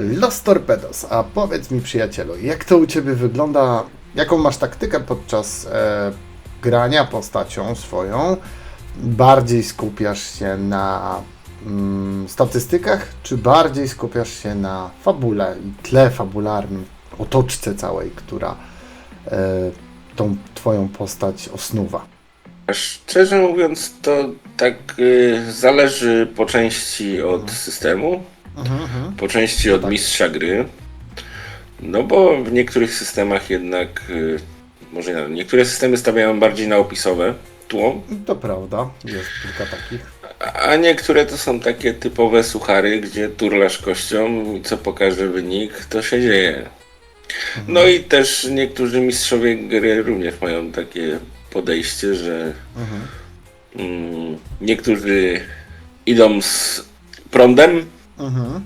Los Torpedos, a powiedz mi przyjacielu, jak to u Ciebie wygląda, jaką masz taktykę podczas e, grania postacią swoją? Bardziej skupiasz się na mm, statystykach, czy bardziej skupiasz się na fabule i tle fabularnym, otoczce całej, która e, tą Twoją postać osnuwa? Szczerze mówiąc, to tak y, zależy po części od systemu, po części od tak. mistrza gry. No bo w niektórych systemach jednak, y, może inaczej, niektóre systemy stawiają bardziej na opisowe tło, To prawda, jest kilka takich. a niektóre to są takie typowe suchary, gdzie turlasz kością i co pokaże wynik, to się dzieje. No i też niektórzy mistrzowie gry również mają takie podejście, że mm, niektórzy idą z prądem, Mhm.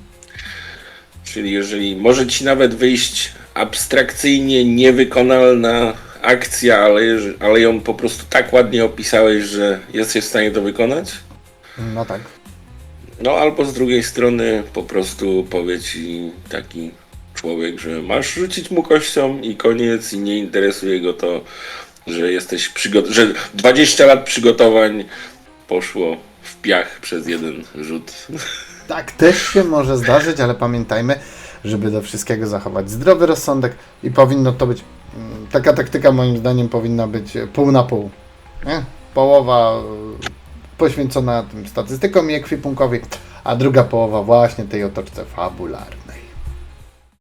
czyli jeżeli może ci nawet wyjść abstrakcyjnie niewykonalna akcja, ale, ale ją po prostu tak ładnie opisałeś, że jesteś w stanie to wykonać. No tak. No albo z drugiej strony po prostu powie ci taki człowiek, że masz rzucić mu kością i koniec i nie interesuje go to, że jesteś przygo- że 20 lat przygotowań poszło piach przez jeden rzut. Tak też się może zdarzyć, ale pamiętajmy, żeby do wszystkiego zachować zdrowy rozsądek i powinno to być, mm, taka taktyka moim zdaniem powinna być pół na pół. Nie? Połowa e, poświęcona tym statystykom i ekwipunkowi, a druga połowa właśnie tej otoczce fabularnej.